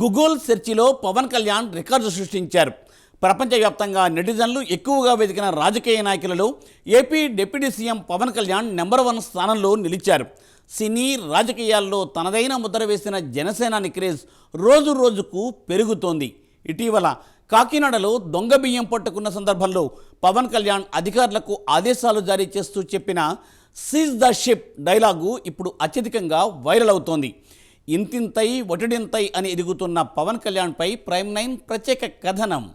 Google సెర్చిలో Pawan Kalyan record సృష్టించారు. ప్రపంచవ్యాప్తంగా నెటిజన్లు ఎక్కువగా వెతికిన రాజకీయ నాయకులలో AP deputy CM Pawan Kalyan number one స్థానంలో నిలిచారు. సినీ రాజకీయాల్లో తనదైన ముద్ర వేసిన జనసేనాని క్రేజ్ రోజు రోజుకు పెరుగుతోంది. ఇటీవల కాకినాడలో దొంగ బియ్యం పట్టుకున్న సందర్భంలో పవన్ కళ్యాణ్ అధికారులకు ఆదేశాలు జారీ చేస్తూ చెప్పిన సీజ్ ద షిప్ డైలాగు ఇప్పుడు అత్యధికంగా వైరల్ అవుతోంది. ఇంతింతై ఒటిడింతై అని ఎదుగుతున్న పవన్ కళ్యాణ్పై ప్రైమ్ నైన్ ప్రత్యేక కథనం.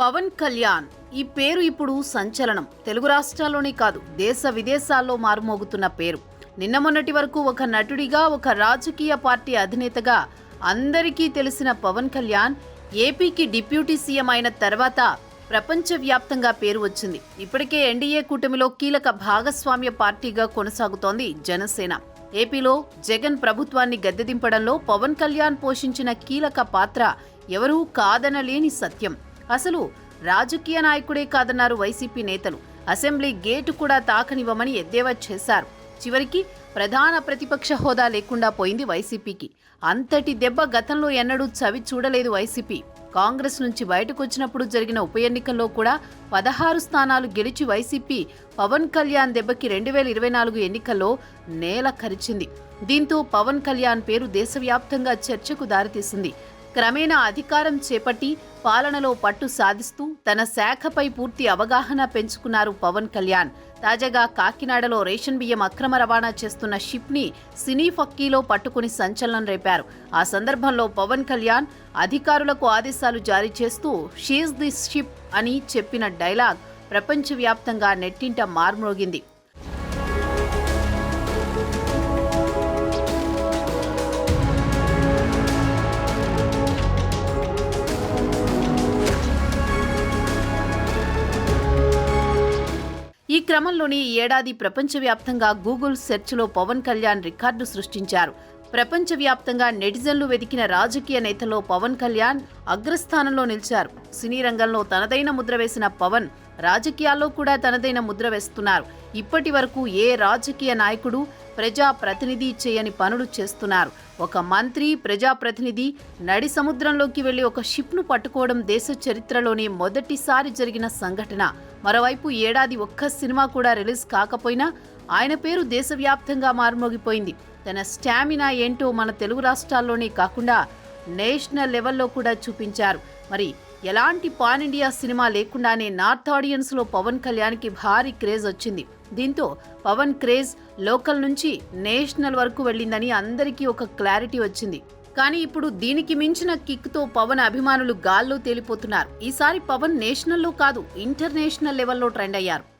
పవన్ కళ్యాణ్ ఈ పేరు ఇప్పుడు సంచలనం. తెలుగు రాష్ట్రాల్లోనే కాదు దేశ విదేశాల్లో మారుమోగుతున్న పేరు. నిన్న మొన్నటి వరకు ఒక నటుడిగా ఒక రాజకీయ పార్టీ అధినేతగా అందరికీ తెలిసిన పవన్ కళ్యాణ్ ఏపీకి డిప్యూటీ సీఎం అయిన తర్వాత ప్రపంచవ్యాప్తంగా పేరు వచ్చింది. ఇప్పటికే ఎన్డీఏ కూటమిలో కీలక భాగస్వామ్య పార్టీగా కొనసాగుతోంది జనసేన. ఏపీలో జగన్ ప్రభుత్వాన్ని గద్దెదింపడంలో పవన్ కళ్యాణ్ పోషించిన కీలక పాత్ర ఎవరూ కాదనలేని సత్యం. అసలు రాజకీయ నాయకుడే కాదన్నారు వైసీపీ నేతలు. అసెంబ్లీ గేటు కూడా తాకనివ్వమని ఎద్దేవా చేశారు. చివరికి ప్రధాన ప్రతిపక్ష హోదా లేకుండా పోయింది వైసీపీకి. అంతటి దెబ్బ గతంలో ఎన్నడూ చవి చూడలేదు వైసీపీ. కాంగ్రెస్ నుంచి బయటకు వచ్చినప్పుడు జరిగిన ఉప ఎన్నికల్లో కూడా పదహారు స్థానాలు గెలిచి వైసీపీ పవన్ కళ్యాణ్ దెబ్బకి రెండు వేల ఇరవై నాలుగు ఎన్నికల్లో నేల కరిచింది. దీంతో పవన్ కళ్యాణ్ పేరు దేశవ్యాప్తంగా చర్చకు దారితీసింది. క్రమేణా అధికారం చేపట్టి పాలనలో పట్టు సాధిస్తూ తన శాఖపై పూర్తి అవగాహన పెంచుకున్నారు పవన్ కళ్యాణ్. తాజాగా కాకినాడలో రేషన్ బియ్యం అక్రమ రవాణా చేస్తున్న షిప్ని సినీ ఫక్కీలో పట్టుకుని సంచలనం రేపారు. ఆ సందర్భంలో పవన్ కళ్యాణ్ అధికారులకు ఆదేశాలు జారీ చేస్తూ షీజ్ ది షిప్ అని చెప్పిన డైలాగ్ ప్రపంచవ్యాప్తంగా నెట్టింట మార్మోగింది ఈ క్రమంలోనే ఈ ఏడాది ప్రపంచవ్యాప్తంగా గూగుల్ సెర్చ్లో పవన్ కళ్యాణ్ రికార్డు సృష్టించారు. ప్రపంచవ్యాప్తంగా నెటిజన్లు వెతికిన రాజకీయ నేతలో పవన్ కళ్యాణ్ అగ్రస్థానంలో నిలిచారు. సినీ రంగంలో తనదైన ముద్ర వేసిన పవన్ రాజకీయాల్లో కూడా తనదైన ముద్ర వేస్తున్నారు. ఇప్పటి వరకు ఏ రాజకీయ నాయకుడు ప్రజా ప్రతినిధి చేయని పనులు చేస్తున్నారు. ఒక మంత్రి ప్రజాప్రతినిధి నడి సముద్రంలోకి వెళ్ళి ఒక షిప్ను పట్టుకోవడం దేశ చరిత్రలోనే మొదటిసారి జరిగిన సంఘటన. మరోవైపు ఏడాది ఒక్క సినిమా కూడా రిలీజ్ కాకపోయినా ఆయన పేరు దేశవ్యాప్తంగా మారుమోగిపోయింది. తన స్టామినా ఏంటో మన తెలుగు రాష్ట్రాల్లోనే కాకుండా నేషనల్ లెవెల్లో కూడా చూపించారు. మరి ఎలాంటి పాన్ ఇండియా సినిమా లేకుండానే నార్త్ ఆడియన్స్లో పవన్ కళ్యాణ్కి భారీ క్రేజ్ వచ్చింది. దీంతో పవన్ క్రేజ్ లోకల్ నుంచి నేషనల్ వరకు వెళ్ళిందని అందరికీ ఒక క్లారిటీ వచ్చింది. కానీ ఇప్పుడు దీనికి మించిన కిక్తో పవన్ అభిమానులు గాల్లో తేలిపోతున్నారు. ఈసారి పవన్ నేషనల్లో కాదు ఇంటర్నేషనల్ లెవెల్లో ట్రెండ్ అయ్యారు.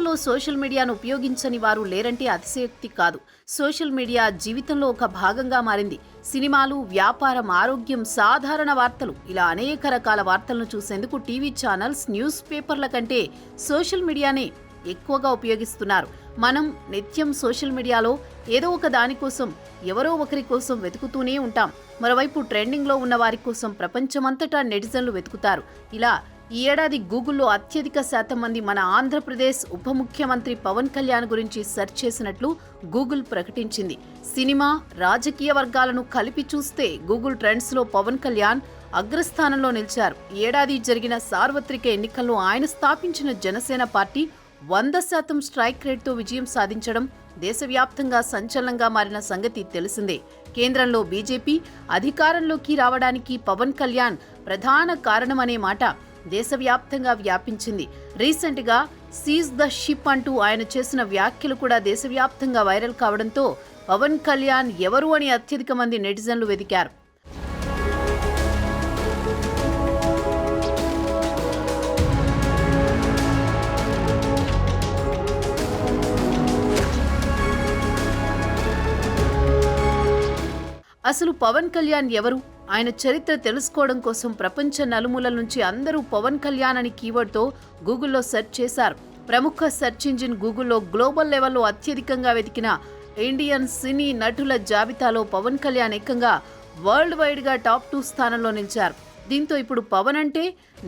రోజుల్లో సోషల్ మీడియాను ఉపయోగించని వారు లేరంటే అతిశయోక్తి కాదు. సోషల్ మీడియా జీవితంలో ఒక భాగంగా మారింది. సినిమాలు వ్యాపారం ఆరోగ్యం సాధారణ వార్తలు ఇలా అనేక రకాల వార్తలను చూసేందుకు టీవీ ఛానల్స్ న్యూస్ పేపర్ల కంటే సోషల్ మీడియానే ఎక్కువగా ఉపయోగిస్తున్నారు. మనం నిత్యం సోషల్ మీడియాలో ఏదో ఒక దానికోసం ఎవరో ఒకరి కోసం వెతుకుతూనే ఉంటాం. మరోవైపు ట్రెండింగ్లో ఉన్న వారి కోసం ప్రపంచమంతటా నెటిజన్లు వెతుకుతారు. ఇలా ఈ ఏడాది గూగుల్లో అత్యధిక శాతం మంది మన ఆంధ్రప్రదేశ్ ఉప ముఖ్యమంత్రి పవన్ కళ్యాణ్ గురించి సెర్చ్ చేసినట్లు గూగుల్ ప్రకటించింది. సినిమా రాజకీయ వర్గాలను కలిపి చూస్తే గూగుల్ ట్రెండ్స్లో పవన్ కళ్యాణ్ అగ్రస్థానంలో నిలిచారు. ఏడాది జరిగిన సార్వత్రిక ఎన్నికల్లో ఆయన స్థాపించిన జనసేన పార్టీ వంద శాతం స్ట్రైక్ రేట్తో విజయం సాధించడం దేశవ్యాప్తంగా సంచలనంగా మారిన సంగతి తెలిసిందే. కేంద్రంలో బీజేపీ అధికారంలోకి రావడానికి పవన్ కళ్యాణ్ ప్రధాన కారణమనే మాట దేశవ్యాప్తంగా వ్యాపించింది. రీసెంట్గా సీజ్ ద షిప్ అంటూ ఆయన చేసిన వ్యాఖ్యలు కూడా దేశవ్యాప్తంగా వైరల్ కావడంతో పవన్ కళ్యాణ్ ఎవరు అని అత్యధిక మంది నెటిజన్లు వెతికారు. అసలు పవన్ కళ్యాణ్ ఎవరు? ఆయన చరిత్ర తెలుసుకోవడం కోసం ప్రపంచ నలుమూలల నుంచి అందరూ పవన్ కళ్యాణ్ అని కీవర్డ్తో గూగుల్లో సెర్చ్ చేశారు. ప్రముఖ సెర్చ్ ఇంజిన్ గూగుల్లో గ్లోబల్ లెవెల్లో అత్యధికంగా వెతికిన ఇండియన్ సినీ నటుల జాబితాలో పవన్ కళ్యాణ్ ఏకంగా వరల్డ్ వైడ్గా టాప్ టూ స్థానంలో నిలిచారు. దీంతో ఇప్పుడు పవన్ అంటే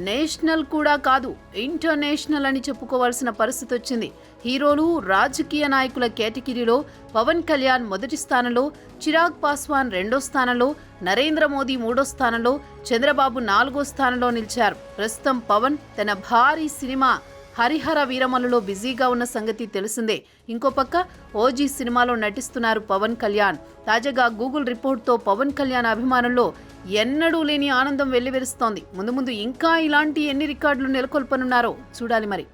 నేషనల్ కూడా కాదు ఇంటర్నేషనల్ అని చెప్పుకోవాల్సిన పరిస్థితి వచ్చింది. హీరోలు రాజకీయ నాయకుల కేటగిరీలో పవన్ కళ్యాణ్ మొదటి స్థానంలో చిరాగ్ పాస్వాన్ రెండో స్థానంలో నరేంద్ర మోదీ మూడో స్థానంలో చంద్రబాబు నాలుగో స్థానంలో నిలిచారు. ప్రస్తుతం పవన్ తన భారీ సినిమా హరిహర వీరమలలో బిజీగా ఉన్న సంగతి తెలిసిందే. ఇంకో పక్క ఓజీ సినిమాలో నటిస్తున్నారు పవన్ కళ్యాణ్. తాజాగా గూగుల్ రిపోర్ట్తో పవన్ కళ్యాణ్ అభిమానుల్లో ఎన్నడూ లేని ఆనందం వెల్లివెరుస్తోంది. ముందు ముందు ఇంకా ఇలాంటి ఎన్ని రికార్డులు నెలకొల్పనున్నారో చూడాలి మరి.